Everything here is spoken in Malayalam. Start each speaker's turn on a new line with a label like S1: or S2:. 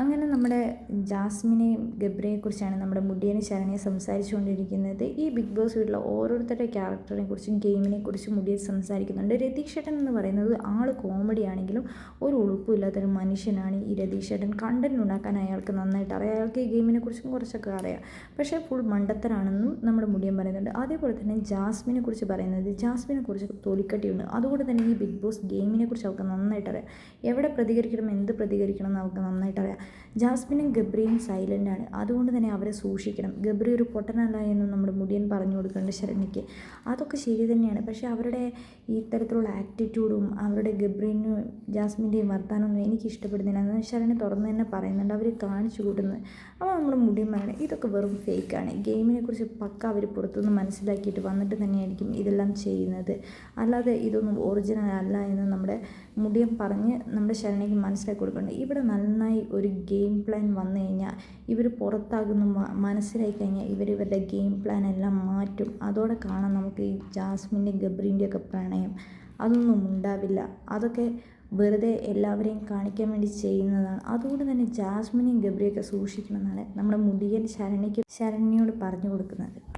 S1: അങ്ങനെ നമ്മുടെ ജാസ്മിനെയും ഗബ്രിയെ കുറിച്ചാണ് നമ്മുടെ മുടിയനും ശരണ്യ സംസാരിച്ചുകൊണ്ടിരിക്കുന്നത്. ഈ ബിഗ് ബോസ് വീട്ടിലെ ഓരോരുത്തരുടെ ക്യാരക്ടറിനെ കുറിച്ചും ഗെയിമിനെ കുറിച്ചും മുടിയൻ സംസാരിക്കുന്നുണ്ട്. രതീഷ് ഏട്ടൻ എന്ന് പറയുന്നത് ആൾ കോമഡി ആണെങ്കിലും ഒരു ഉളുപ്പില്ലാത്തൊരു മനുഷ്യനാണ് ഈ രതീഷ് ഏട്ടൻ കണ്ടന്റ് ഉണ്ടാക്കാൻ അയാൾക്ക് നന്നായിട്ട് അറിയാം. അയാൾക്ക് ഈ ഗെയിമിനെ കുറിച്ചും കുറച്ചൊക്കെ അറിയാം. പക്ഷേ ഫുൾ മണ്ടത്തരാണെന്നും നമ്മുടെ മുടിയൻ പറയുന്നുണ്ട്. അതേപോലെ തന്നെ ജാസ്മിനെ കുറിച്ച് പറയുന്നത് ജാസ്മിനെ കുറിച്ച് തൊലിക്കട്ടിയുണ്ട്. അതുകൊണ്ട് തന്നെ ഈ ബിഗ് ബോസ് ഗെയിമിനെ കുറിച്ച് അവൾക്ക് നന്നായിട്ട് അറിയാം. എവിടെ പ്രതികരിക്കണം എന്ത് പ്രതികരിക്കണം എന്ന് അവൾക്ക് നന്നായിട്ട് അറിയാം. ജാസ്മിനും ഗബ്രിയും സൈലന്റ് ആണ്. അതുകൊണ്ട് തന്നെ അവരെ സൂക്ഷിക്കണം. ഗബ്രി ഒരു പൊട്ടനല്ല എന്നും നമ്മുടെ മുടിയൻ പറഞ്ഞു കൊടുക്കേണ്ട ശരണിക്ക് അതൊക്കെ ശരി തന്നെയാണ്. പക്ഷേ അവരുടെ ഈ തരത്തിലുള്ള ആറ്റിറ്റ്യൂഡും അവരുടെ ഗബ്രീനും ജാസ്മിന്റെയും വർത്താനമൊന്നും എനിക്ക് ഇഷ്ടപ്പെടുന്നില്ല. എന്ന് ശരണ്യ തുറന്ന് തന്നെ പറയുന്നുണ്ട്. അവർ കാണിച്ചു കൂട്ടുന്നത്. അപ്പോൾ നമ്മുടെ മുടിയൻ പറയണത് ഇതൊക്കെ വെറും ഫേക്കാണ് ഗെയിമിനെ കുറിച്ച് പക്ക അവർ പുറത്തുനിന്ന് മനസ്സിലാക്കിയിട്ട് വന്നിട്ട് തന്നെയായിരിക്കും ഇതെല്ലാം ചെയ്യുന്നത്. അല്ലാതെ ഇതൊന്നും ഒറിജിനൽ അല്ല എന്ന് നമ്മുടെ മുടിയൻ പറഞ്ഞ് നമ്മുടെ ശരണിക്ക് മനസ്സിലാക്കി കൊടുക്കുന്നുണ്ട്. ഇവിടെ നന്നായി ഒരു ഗെയിം പ്ലാൻ വന്നു കഴിഞ്ഞാൽ ഇവർ പുറത്താകുന്ന മനസ്സിലായി കഴിഞ്ഞാൽ ഇവർ ഗെയിം പ്ലാൻ എല്ലാം മാറ്റും. അതോടെ കാണാം നമുക്ക് ഈ ജാസ്മിന്റെ ഗബ്രീന്റെ ഒക്കെ പ്രണയം. അതൊന്നും ഉണ്ടാവില്ല. അതൊക്കെ വെറുതെ എല്ലാവരെയും കാണിക്കാൻ വേണ്ടി ചെയ്യുന്നതാണ്. അതുകൊണ്ട് തന്നെ ജാസ്മിനെയും ഗബ്രിയൊക്കെ സൂക്ഷിക്കണമെന്നാണ് നമ്മുടെ മുടിയൻ ശരണിക്ക് ശരണ്യോട് പറഞ്ഞു കൊടുക്കുന്നത്.